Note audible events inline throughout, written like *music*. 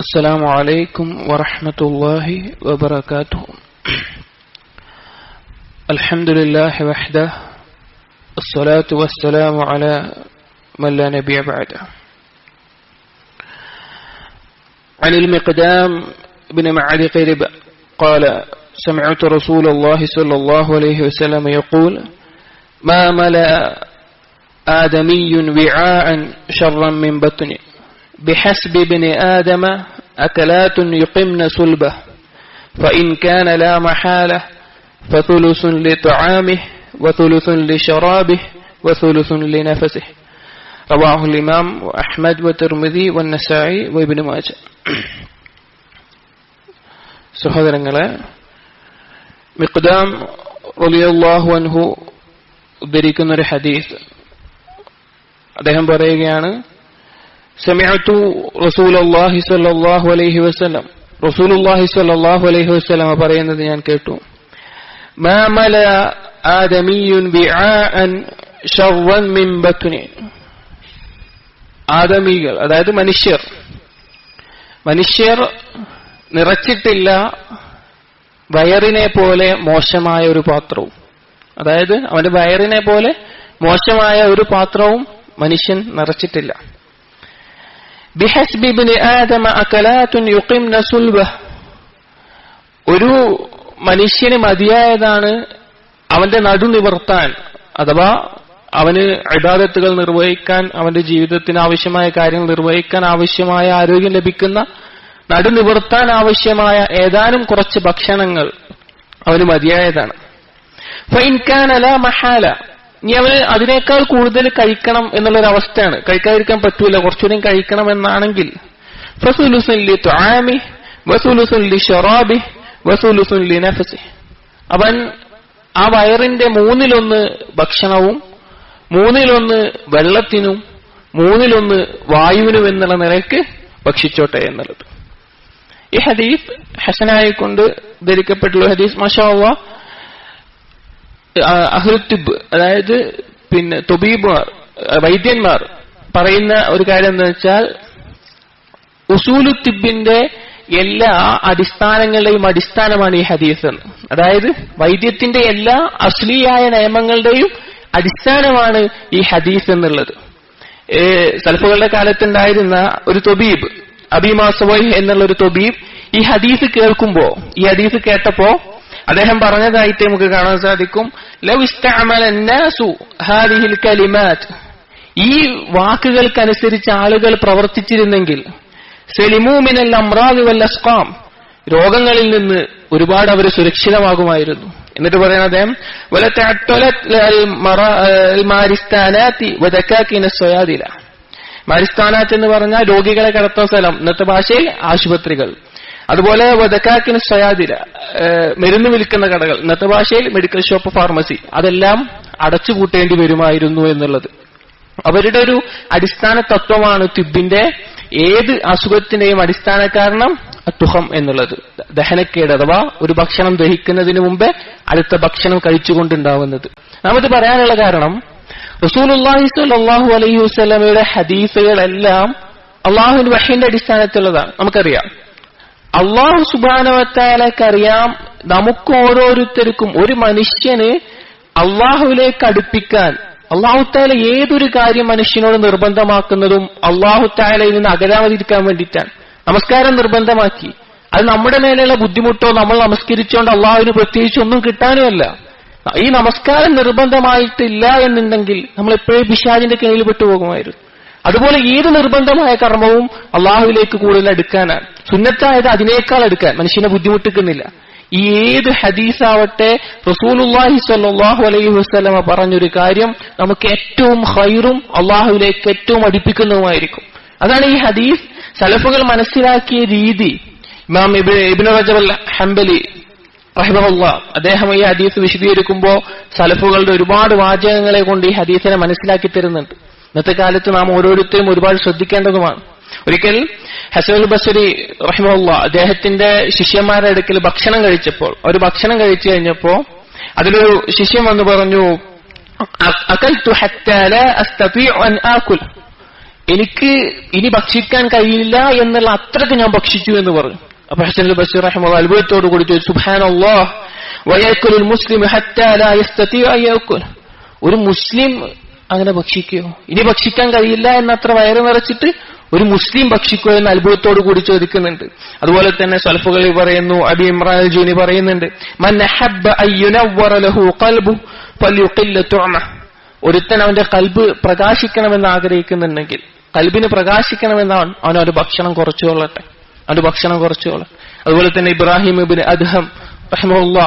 السلام عليكم ورحمة الله وبركاته. الحمد لله وحده. الصلاة والسلام على من لا نبي بعده. عن المقدام بن معد قرب قال سمعت رسول الله صلى الله عليه وسلم يقول ما ملأ آدمي وعاء شرا من بطنه بحسب ابن آدم أكلات يقمن صلبه فإن كان لا محالة فثلث لطعامه وثلث لشرابه وثلث لنفسه رواه الإمام أحمد والترمذي والنسائي وابن ماجه *clears throat* സഹോദരങ്ങളെ മിഖ്ദാം റളിയല്ലാഹു അൻഹു ഉദ്ധരിക്കുന്ന ഒരു ഹദീസ് അദ്ദേഹം പറയുകയാണ് സമിഅത്തു റസൂലുള്ളാഹി സ്വല്ലല്ലാഹു അലൈഹി വസല്ലം റസൂലുള്ളാഹി സ്വല്ലല്ലാഹു അലൈഹി വസല്ലം പറയുന്നത് ഞാൻ കേട്ടു. ആദമികൾ അതായത് മനുഷ്യർ. മനുഷ്യർ നിറച്ചിട്ടില്ല വയറിനെ പോലെ മോശമായ ഒരു പാത്രവും. അതായത് അവന്റെ വയറിനെ പോലെ മോശമായ ഒരു പാത്രവും മനുഷ്യൻ നിറച്ചിട്ടില്ല. ബിഹസ്ബിബിന് ആദമ സുൽബ ഒരു മനുഷ്യന് മതിയായതാണ് അവന്റെ നടു നിവർത്താൻ അഥവാ അവന് ഇബാദത്തുകൾ നിർവഹിക്കാൻ അവന്റെ ജീവിതത്തിന് ആവശ്യമായ കാര്യങ്ങൾ നിർവഹിക്കാൻ ആവശ്യമായ ആരോഗ്യം ലഭിക്കുന്ന നടു നിവർത്താൻ ആവശ്യമായ ഏതാനും കുറച്ച് ഭക്ഷണങ്ങൾ അവന് മതിയായതാണ്. മഹാല. ഇനി അവന് അതിനേക്കാൾ കൂടുതൽ കഴിക്കണം എന്നുള്ളൊരവസ്ഥയാണ്. കഴിക്കാതിരിക്കാൻ പറ്റൂല. കുറച്ചുകൂടി കഴിക്കണം എന്നാണെങ്കിൽ. അവൻ ആ വയറിന്റെ മൂന്നിലൊന്ന് ഭക്ഷണവും മൂന്നിലൊന്ന് വെള്ളത്തിനും മൂന്നിലൊന്ന് വായുവിനും എന്നുള്ള നിലയ്ക്ക് ഭക്ഷിച്ചോട്ടെ എന്നുള്ളത്. ഈ ഹദീസ് ഹസനായിക്കൊണ്ട് ധരിക്കപ്പെട്ടുള്ള ഹദീസ് മഷാവ അഹ്ലുത്തിബ് അതായത് പിന്നെ തൊബീബുമാർ വൈദ്യന്മാർ പറയുന്ന ഒരു കാര്യം എന്താ വെച്ചാൽ ഉസൂലുത്തിബിന്റെ എല്ലാ അടിസ്ഥാനങ്ങളുടെയും അടിസ്ഥാനമാണ് ഈ ഹദീസ് എന്ന്. അതായത് വൈദ്യത്തിന്റെ എല്ലാ അശ്ലീയായ നിയമങ്ങളുടെയും അടിസ്ഥാനമാണ് ഈ ഹദീസ് എന്നുള്ളത്. സൽഫുകളുടെ കാലത്തുണ്ടായിരുന്ന ഒരു തൊബീബ് അബിമാസോയ് എന്നുള്ള ഒരു തൊബീബ് ഈ ഹദീസ് കേൾക്കുമ്പോ ഈ ഹദീസ് കേട്ടപ്പോ അദ്ദേഹം പറഞ്ഞതായിട്ട് നമുക്ക് കാണാൻ സാധിക്കും. ഈ വാക്കുകൾക്കനുസരിച്ച് ആളുകൾ പ്രവർത്തിച്ചിരുന്നെങ്കിൽ സെലിമൂമിനൽ രോഗങ്ങളിൽ നിന്ന് ഒരുപാട് അവർ സുരക്ഷിതമാകുമായിരുന്നു. എന്നിട്ട് പറയുന്ന അദ്ദേഹം മാരിസ്ഥാനാത്ത് എന്ന് പറഞ്ഞാൽ രോഗികളെ കടത്തുന്ന സ്ഥലം. ഇന്നത്തെ ഭാഷയിൽ ആശുപത്രികൾ. അതുപോലെ വദക്കാക്കിന് സ്വയാതിര മരുന്ന് വിൽക്കുന്ന കടകൾ ഇന്നത്തെ ഭാഷയിൽ മെഡിക്കൽ ഷോപ്പ് ഫാർമസി അതെല്ലാം അടച്ചുപൂട്ടേണ്ടി വരുമായിരുന്നു എന്നുള്ളത്. അവരുടെ ഒരു അടിസ്ഥാന തത്വമാണ് തിബിന്റെ ഏത് അസുഖത്തിന്റെയും അടിസ്ഥാന കാരണം തുഹം എന്നുള്ളത്. ദഹനക്കേട് അഥവാ ഒരു ഭക്ഷണം ദഹിക്കുന്നതിന് മുമ്പേ അടുത്ത ഭക്ഷണം കഴിച്ചുകൊണ്ടുണ്ടാവുന്നത്. നാം പറയാനുള്ള കാരണം റസൂലുല്ലാഹി സ്വല്ലല്ലാഹു അലൈഹി വസ്ലമയുടെ ഹദീസുകളെല്ലാം അള്ളാഹുവിന്റെ വഹീന്റെ അടിസ്ഥാനത്തിലുള്ളതാണ്. നമുക്കറിയാം. അള്ളാഹു സുബാനവത്താലക്കറിയാം നമുക്ക് ഓരോരുത്തർക്കും ഒരു മനുഷ്യന് അള്ളാഹുവിലേക്ക് അടുപ്പിക്കാൻ അള്ളാഹുത്താല ഏതൊരു കാര്യം മനുഷ്യനോട് നിർബന്ധമാക്കുന്നതും അള്ളാഹുത്താലയിൽ നിന്ന് അകരാമതിരിക്കാൻ വേണ്ടിയിട്ടാണ്. നമസ്കാരം നിർബന്ധമാക്കി. അത് നമ്മുടെ മേലെയുള്ള ബുദ്ധിമുട്ടോ നമ്മൾ നമസ്കരിച്ചുകൊണ്ട് അള്ളാഹുവിന് പ്രത്യേകിച്ച് ഒന്നും കിട്ടാനുമല്ല. ഈ നമസ്കാരം നിർബന്ധമായിട്ടില്ല എന്നുണ്ടെങ്കിൽ നമ്മൾ എപ്പോഴും പിശാജിന്റെ കീഴിൽ പെട്ടുപോകുമായിരുന്നു. അതുപോലെ ഏത് നിർബന്ധമായ കർമ്മവും അള്ളാഹുവിലേക്ക് കൂടുതൽ അടുക്കാനാണ്. സുന്നത്തായത് അതിനേക്കാൾ അടുക്കാൻ മനുഷ്യനെ ബുദ്ധിമുട്ടിക്കുന്നില്ല. ഈ ഏത് ഹദീസാവട്ടെ റസൂലുല്ലാഹി സ്വല്ലല്ലാഹു അലൈഹി വസ്ലമ പറഞ്ഞൊരു കാര്യം നമുക്ക് ഏറ്റവും ഹൈറും അള്ളാഹുവിലേക്ക് ഏറ്റവും അടുപ്പിക്കുന്നതുമായിരിക്കും. അതാണ് ഈ ഹദീസ് സലഫുകൾ മനസ്സിലാക്കിയ രീതി. ഇമാം ഇബ്നു റജബ് ഹംബലി റഹിമഹുല്ല അദ്ദേഹം ഈ ഹദീസ് വിശദീകരിക്കുമ്പോൾ സലഫുകളുടെ ഒരുപാട് വാചകങ്ങളെ കൊണ്ട് ഈ ഹദീസിനെ മനസ്സിലാക്കി തരുന്നുണ്ട്. ഇന്നത്തെ കാലത്ത് നാം ഓരോരുത്തരും ഒരുപാട് ശ്രദ്ധിക്കേണ്ടതുമാണ്. ഒരിക്കൽ ഹസനുൽ ബസരി റഹിമുള്ള അദ്ദേഹത്തിന്റെ ശിഷ്യന്മാരുടെ അടുക്കൽ ഭക്ഷണം കഴിച്ചപ്പോൾ ഒരു ഭക്ഷണം കഴിച്ചു കഴിഞ്ഞപ്പോ അതിലൊരു ശിഷ്യൻ വന്ന് പറഞ്ഞു എനിക്ക് ഇനി ഭക്ഷിക്കാൻ കഴിയില്ല എന്നുള്ള അത്രയ്ക്ക് ഞാൻ ഭക്ഷിച്ചു എന്ന് പറഞ്ഞു. അപ്പൊ ഹസൻ ബസീർ റഹിമുള്ള അത്ഭുതത്തോട് കൂടി ചോദിച്ചു സുബ്ഹാനല്ലാഹ് വയക്കുൽ മുസ്ലിം ഒരു മുസ്ലിം അങ്ങനെ ഭക്ഷിക്കുകയോ ഇനി ഭക്ഷിക്കാൻ കഴിയില്ല എന്നത്ര വയറ് നിറച്ചിട്ട് ഒരു മുസ്ലിം ഭക്ഷിക്കുക എന്ന് അത്ഭുതത്തോടു കൂടി ചോദിക്കുന്നുണ്ട്. അതുപോലെ തന്നെ സൽഫുകളിൽ പറയുന്നു അബി ഇമ്രാൻ ജൂനി പറയുന്നുണ്ട് ഒരുത്തൻ അവന്റെ കൽബ് പ്രകാശിക്കണമെന്ന് ആഗ്രഹിക്കുന്നുണ്ടെങ്കിൽ കൽബിന് പ്രകാശിക്കണമെന്നാണ് അവനൊരു ഭക്ഷണം കുറച്ചുകൊള്ളട്ടെ അവന്റെ ഭക്ഷണം കുറച്ചുകൊള്ളട്ടെ അതുപോലെ തന്നെ ഇബ്രാഹിം ഇബിൻ റഹ്മുല്ല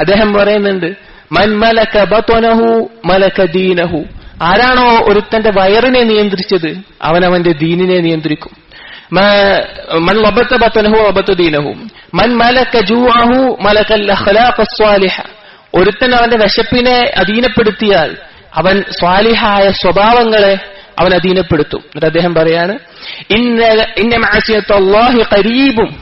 അദ്ദേഹം പറയുന്നുണ്ട് മൻ മലക ബത്വനഹു മലക ദീനഹു. ആരാണോ ഒരുത്തന്റെ വയറിനെ നിയന്ത്രിച്ചത് അവനവന്റെ ദീനിനെ നിയന്ത്രിക്കും. മൻ ലബത്ത ഒരുത്തൻ അവന്റെ വിശപ്പിനെ അധീനപ്പെടുത്തിയാൽ അവൻ സ്വാലിഹായ സ്വഭാവങ്ങളെ അവൻ അധീനപ്പെടുത്തും. എന്നിട്ട് അദ്ദേഹം പറയാണ് കരീബും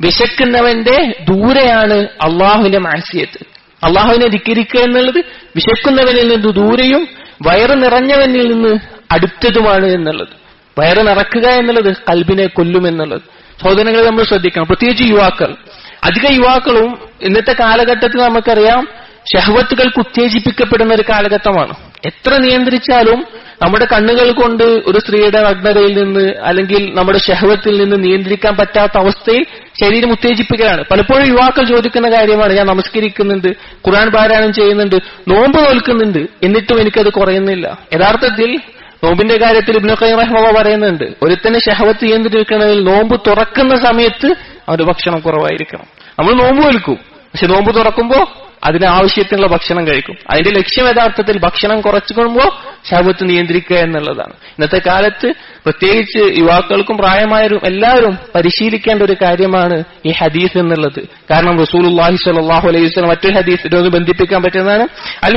വിശക്കുന്നവന്റെ ദൂരെയാണ് അള്ളാഹുവിന്റെ മാസിയത്ത്. അള്ളാഹുവിനെ ധിക്കരിക്കുക എന്നുള്ളത് വിശക്കുന്നവനിൽ നിന്ന് ദൂരെയും വയറ് നിറഞ്ഞവനിൽ നിന്ന് അടുത്തതുമാണ് എന്നുള്ളത്. വയറ് നിറക്കുക എന്നുള്ളത് കൽബിനെ കൊല്ലുമെന്നുള്ളത് സഹോദരങ്ങളെ നമ്മൾ ശ്രദ്ധിക്കണം. പ്രത്യേകിച്ച് യുവാക്കൾ. അധിക യുവാക്കളും ഇന്നത്തെ കാലഘട്ടത്തിൽ നമുക്കറിയാം ഷഹവത്തുകൾക്ക് ഉത്തേജിപ്പിക്കപ്പെടുന്ന ഒരു കാലഘട്ടമാണ്. എത്ര നിയന്ത്രിച്ചാലും നമ്മുടെ കണ്ണുകൾ കൊണ്ട് ഒരു സ്ത്രീയുടെ നഗ്നതയിൽ നിന്ന് അല്ലെങ്കിൽ നമ്മുടെ ഷഹവത്തിൽ നിന്ന് നിയന്ത്രിക്കാൻ പറ്റാത്ത അവസ്ഥയിൽ ശരീരം ഉത്തേജിപ്പിക്കലാണ്. പലപ്പോഴും യുവാക്കൾ ചോദിക്കുന്ന കാര്യമാണ് ഞാൻ നമസ്കരിക്കുന്നുണ്ട് ഖുറാൻ പാരായണം ചെയ്യുന്നുണ്ട് നോമ്പ് നോൽക്കുന്നുണ്ട് എന്നിട്ടും എനിക്കത് കുറയുന്നില്ല. യഥാർത്ഥത്തിൽ നോമ്പിന്റെ കാര്യത്തിൽ ഇബ്നു ഖയ്യിം റഹ്മഹ പറയുന്നുണ്ട് ഒരുത്തന്നെ ഷഹവത്ത് നിയന്ത്രിക്കണമെങ്കിൽ നോമ്പ് തുറക്കുന്ന സമയത്ത് അവന്റെ ഭക്ഷണം കുറവായിരിക്കണം. നമ്മൾ നോമ്പ് വലിക്കും പക്ഷെ നോമ്പ് തുറക്കുമ്പോൾ അതിന് ആവശ്യത്തിനുള്ള ഭക്ഷണം കഴിക്കും. അതിന്റെ ലക്ഷ്യം യഥാർത്ഥത്തിൽ ഭക്ഷണം കുറച്ചുകൊള്ളുമ്പോൾ ശാപത്ത് നിയന്ത്രിക്കുക എന്നുള്ളതാണ്. ഇന്നത്തെ കാലത്ത് പ്രത്യേകിച്ച് യുവാക്കൾക്കും പ്രായമായവരും എല്ലാവരും പരിശീലിക്കേണ്ട ഒരു കാര്യമാണ് ഈ ഹദീസ് എന്നുള്ളത്. കാരണം റസൂലുള്ളാഹി സ്വല്ലല്ലാഹു അലൈഹി വസല്ലം മറ്റൊരു ഹദീസ് ഇതൊന്ന് ബന്ധിപ്പിക്കാൻ പറ്റുന്നതാണ്. അൽ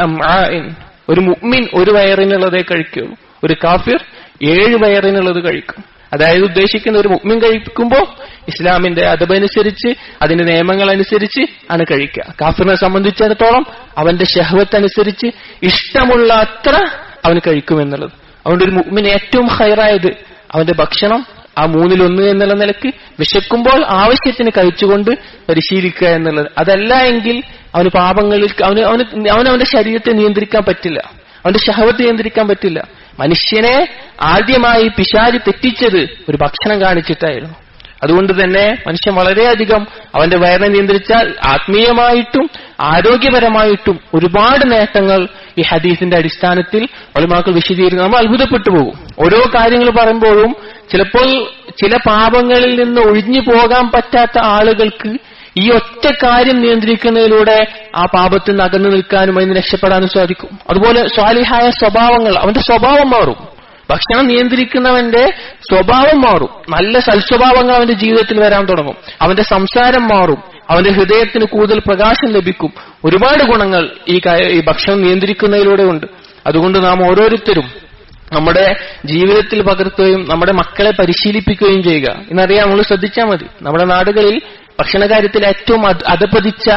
അംആഇൻ. ഒരു മുഅ്മിൻ ഒരു വയറിനുള്ളതേ കഴിക്കുള്ളൂ. ഒരു കാഫിർ ഏഴ് വയറിനുള്ളത് കഴിക്കും. അതായത് ഉദ്ദേശിക്കുന്ന ഒരു മുഗ്മിൻ കഴിക്കുമ്പോൾ ഇസ്ലാമിന്റെ അതബനുസരിച്ച് അതിന്റെ നിയമങ്ങൾ അനുസരിച്ച് ആണ് കഴിക്കുക. കാഫിറിനെ സംബന്ധിച്ചിടത്തോളം അവന്റെ ഷഹവത്ത് അനുസരിച്ച് ഇഷ്ടമുള്ള അത്ര അവൻ കഴിക്കുമെന്നുള്ളത് അതുകൊണ്ട് ഒരു മുഗ്മിൻ ഏറ്റവും ഹൈറായത് അവന്റെ ഭക്ഷണം ആ മൂന്നിലൊന്ന് എന്നുള്ള നിലയ്ക്ക് വിശക്കുമ്പോൾ ആവശ്യത്തിന് കഴിച്ചുകൊണ്ട് പരിശീലിക്കുക എന്നുള്ളത്. അതല്ല എങ്കിൽ അവന് പാപങ്ങളിൽ അവന് അവന് അവനവന്റെ ശരീരത്തെ നിയന്ത്രിക്കാൻ പറ്റില്ല. അവന്റെ ഷഹവത്ത് നിയന്ത്രിക്കാൻ പറ്റില്ല. മനുഷ്യനെ ആദ്യമായി പിശാരി തെറ്റിച്ചത് ഒരു ഭക്ഷണം കാണിച്ചിട്ടായിരുന്നു. അതുകൊണ്ട് തന്നെ മനുഷ്യൻ വളരെയധികം അവന്റെ വയറിനെ നിയന്ത്രിച്ചാൽ ആത്മീയമായിട്ടും ആരോഗ്യപരമായിട്ടും ഒരുപാട് നേട്ടങ്ങൾ ഈ ഹദീസിന്റെ അടിസ്ഥാനത്തിൽ ഒളിമാക്കൾ വിശദീകരിക്കും നമ്മൾ അത്ഭുതപ്പെട്ടു പോകും. ഓരോ കാര്യങ്ങൾ പറയുമ്പോഴും ചിലപ്പോൾ ചില പാപങ്ങളിൽ നിന്ന് ഒഴിഞ്ഞു പോകാൻ പറ്റാത്ത ആളുകൾക്ക് ഈ ഒറ്റ കാര്യം നിയന്ത്രിക്കുന്നതിലൂടെ ആ പാപത്തിൽ നിന്ന് അകന്നു നിൽക്കാനും അതിന് രക്ഷപ്പെടാനും സാധിക്കും. അതുപോലെ സ്വാലിഹായ സ്വഭാവങ്ങൾ അവന്റെ സ്വഭാവം മാറും. ഭക്ഷണം നിയന്ത്രിക്കുന്നവന്റെ സ്വഭാവം മാറും. നല്ല സൽസ്വഭാവങ്ങൾ അവന്റെ ജീവിതത്തിൽ വരാൻ തുടങ്ങും. അവന്റെ സംസാരം മാറും. അവന്റെ ഹൃദയത്തിന് കൂടുതൽ പ്രകാശം ലഭിക്കും. ഒരുപാട് ഗുണങ്ങൾ ഈ ഈ ഭക്ഷണം നിയന്ത്രിക്കുന്നതിലൂടെ ഉണ്ട്. അതുകൊണ്ട് നാം ഓരോരുത്തരും നമ്മുടെ ജീവിതത്തിൽ പകർത്തുകയും നമ്മുടെ മക്കളെ പരിശീലിപ്പിക്കുകയും ചെയ്യുക. എന്നറിയാം നമ്മൾ ശ്രദ്ധിച്ചാൽ മതി. നമ്മുടെ നാടുകളിൽ ഭക്ഷണകാര്യത്തിൽ ഏറ്റവും അധ- അധപതിച്ച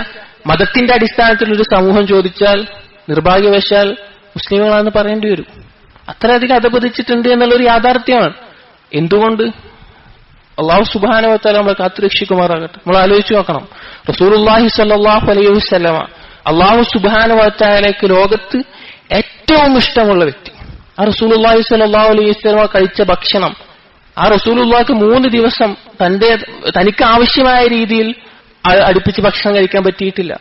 മതത്തിന്റെ അടിസ്ഥാനത്തിൽ ഒരു സമൂഹം ചോദിച്ചാൽ നിർഭാഗ്യവശാൽ മുസ്ലിമുകളാണെന്ന് പറയേണ്ടി വരും. അത്രയധികം അധപതിച്ചിട്ടുണ്ട് എന്നുള്ളൊരു യാഥാർത്ഥ്യമാണ്. എന്തുകൊണ്ട്? അള്ളാഹു സുബാനവത്താല നമ്മളെ കാത്തുരക്ഷിക്കുമാറാകട്ടെ. നമ്മൾ ആലോചിച്ച് നോക്കണം. റസൂലുള്ളാഹി സ്വല്ലല്ലാഹു അലൈഹി വസല്ലമ അള്ളാഹു സുബാനവത്താലേക്ക് ലോകത്ത് ഏറ്റവും ഇഷ്ടമുള്ള വ്യക്തി. ആ റസൂൽ അള്ളാഹി സ്വല്ലല്ലാഹു അലൈഹി വസല്ലമ കഴിച്ച ഭക്ഷണം ആ റസൂലുള്ളാക്ക് മൂന്ന് ദിവസം തന്റെ തനിക്ക് ആവശ്യമായ രീതിയിൽ അടുപ്പിച്ച് ഭക്ഷണം കഴിക്കാൻ പറ്റിയിട്ടില്ല.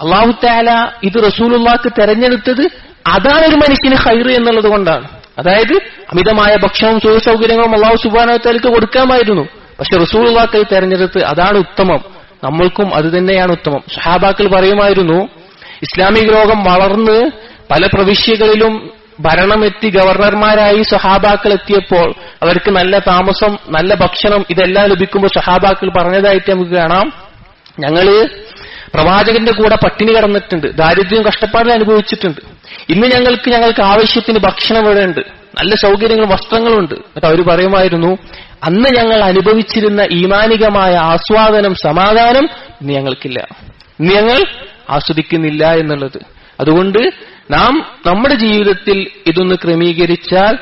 അള്ളാഹു താല ഇത് റസൂലുള്ളാക്ക് തെരഞ്ഞെടുത്തത് അതാണ് ഒരു മനുഷ്യന് ഹൈറ് എന്നുള്ളത് കൊണ്ടാണ്. അതായത് അമിതമായ ഭക്ഷണവും സുഖ സൗകര്യങ്ങളും അള്ളാഹു സുബാനത്താലേക്ക് കൊടുക്കാമായിരുന്നു. പക്ഷെ റസൂലുള്ളാഹിക്ക് തെരഞ്ഞെടുത്ത് അതാണ് ഉത്തമം. നമ്മൾക്കും അത് തന്നെയാണ് ഉത്തമം. സഹാബാക്കൾ പറയുമായിരുന്നു ഇസ്ലാമിക ലോകം വളർന്ന് പല പ്രവിശ്യകളിലും ഭരണമെത്തി ഗവർണർമാരായി സഹാബാക്കൾ എത്തിയപ്പോൾ അവർക്ക് നല്ല താമസം നല്ല ഭക്ഷണം ഇതെല്ലാം ലഭിക്കുമ്പോൾ സഹാബാക്കൾ പറഞ്ഞതായിട്ട് നമുക്ക് കാണാം. ഞങ്ങൾ പ്രവാചകന്റെ കൂടെ പട്ടിണി കടന്നിട്ടുണ്ട് ദാരിദ്ര്യം കഷ്ടപ്പാടിൽ അനുഭവിച്ചിട്ടുണ്ട്. ഇന്ന് ഞങ്ങൾക്ക് ഞങ്ങൾക്ക് ആവശ്യത്തിന് ഭക്ഷണം ഇവിടെ ഉണ്ട് നല്ല സൗകര്യങ്ങളും വസ്ത്രങ്ങളും ഉണ്ട് എന്നിട്ട് അവർ പറയുമായിരുന്നു അന്ന് ഞങ്ങൾ അനുഭവിച്ചിരുന്ന ഈമാനികമായ ആസ്വാദനം സമാധാനം ഇന്ന് ഞങ്ങൾക്കില്ല. ഇന്ന് ഞങ്ങൾ ആസ്വദിക്കുന്നില്ല എന്നുള്ളത്. അതുകൊണ്ട് നാം നമ്മുടെ ജീവിതത്തിൽ ഇതൊന്ന് ക്രമീകരിച്ചാൽ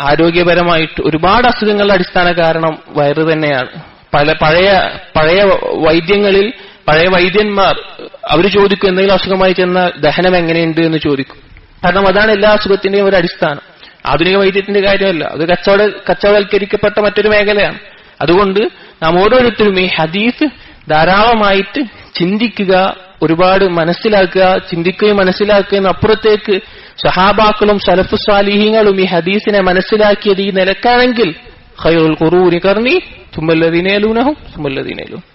ആരോഗ്യപരമായിട്ട് ഒരുപാട് അസുഖങ്ങളുടെ അടിസ്ഥാന കാരണം വയറ് തന്നെയാണ്. പല പഴയ പഴയ വൈദ്യങ്ങളിൽ പഴയ വൈദ്യന്മാർ അവർ ചോദിക്കും എന്തെങ്കിലും അസുഖമായി ചെന്നാൽ ദഹനം എങ്ങനെയുണ്ട് എന്ന് ചോദിക്കും. കാരണം അതാണ് എല്ലാ അസുഖത്തിന്റെയും ഒരു അടിസ്ഥാനം. ആധുനിക വൈദ്യത്തിന്റെ കാര്യമല്ല. അത് കച്ചവട കച്ചവൽക്കരിക്കപ്പെട്ട മറ്റൊരു മേഖലയാണ്. അതുകൊണ്ട് നാം ഓരോരുത്തരും ഈ ഹദീസ് ധാരാളമായിട്ട് ചിന്തിക്കുക ഒരുപാട് മനസ്സിലാക്കുക ചിന്തിക്കുകയും മനസ്സിലാക്കുകയും അപ്പുറത്തേക്ക് സഹാബാക്കളും സലഫു സാലിഹീങ്ങളും ഈ ഹദീസിനെ മനസ്സിലാക്കിയത് ഈ നിലക്കാണെങ്കിൽ ഖൈറുൽ ഖുറൂനി കർണി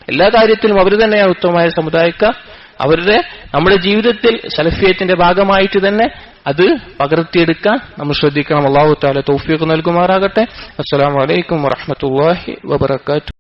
എല്ലാ കാര്യത്തിലും അവർ തന്നെയാണ് ഉത്തമമായ സമുദായക്കാർ അവരുടെ നമ്മുടെ ജീവിതത്തിൽ സലഫിയത്തിന്റെ ഭാഗമായിട്ട് തന്നെ അത് പകർത്തിയെടുക്കാൻ നമ്മൾ ശ്രദ്ധിക്കണം. അള്ളാഹു താല തൗഫീഖ് നൽകുമാറാകട്ടെ. അസ്സലാമു അലൈക്കും വറഹ്മത്തുള്ളാഹി വബറകാതുഹു.